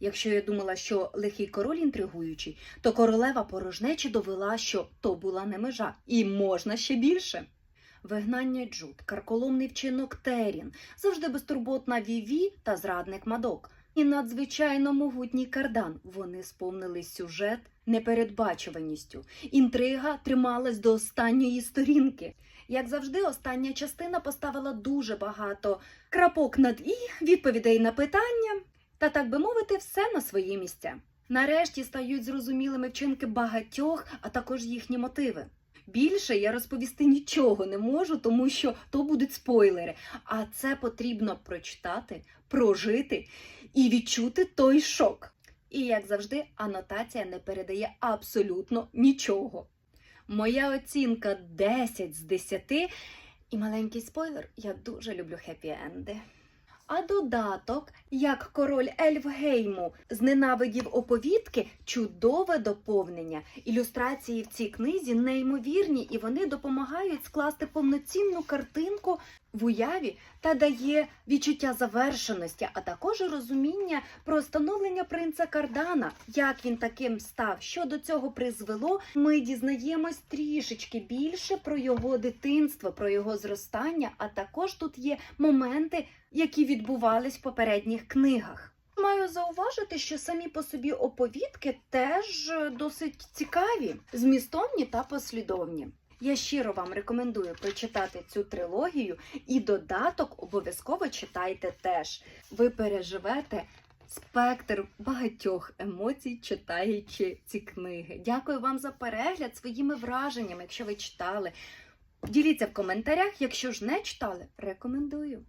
Якщо я думала, що лихий король інтригуючий, то королева порожнечі довела, що то була не межа, і можна ще більше. Вигнання Джуд, карколомний вчинок Терін, завжди безтурботна Віві та зрадник Мадок. І надзвичайно могутній кардан. Вони сповнили сюжет непередбачуваністю. Інтрига трималась до останньої сторінки. Як завжди, остання частина поставила дуже багато крапок над і, відповідей на питання, та, так би мовити, все на свої місця. Нарешті стають зрозумілими вчинки багатьох, а також їхні мотиви. Більше я розповісти нічого не можу, тому що то будуть спойлери. А це потрібно прочитати, прожити і відчути той шок. І як завжди, анотація не передає абсолютно нічого. Моя оцінка 10 з 10. І маленький спойлер, я дуже люблю хеппі-енди. А додаток, як король Ельфгейму зненавидів оповідки, чудове доповнення. Ілюстрації в цій книзі неймовірні, і вони допомагають скласти повноцінну картинку в уяві та дає відчуття завершеності, а також розуміння про становлення принца Кардана, як він таким став, що до цього призвело. Ми дізнаємось трішечки більше про його дитинство, про його зростання, а також тут є моменти, які відбувались в попередніх книгах. Маю зауважити, що самі по собі оповідки теж е, досить цікаві, змістовні та послідовні. Я щиро вам рекомендую прочитати цю трилогію і додаток обов'язково читайте теж. Ви переживете спектр багатьох емоцій, читаючи ці книги. Дякую вам за перегляд своїми враженнями, якщо ви читали. Діліться в коментарях, якщо ж не читали, рекомендую.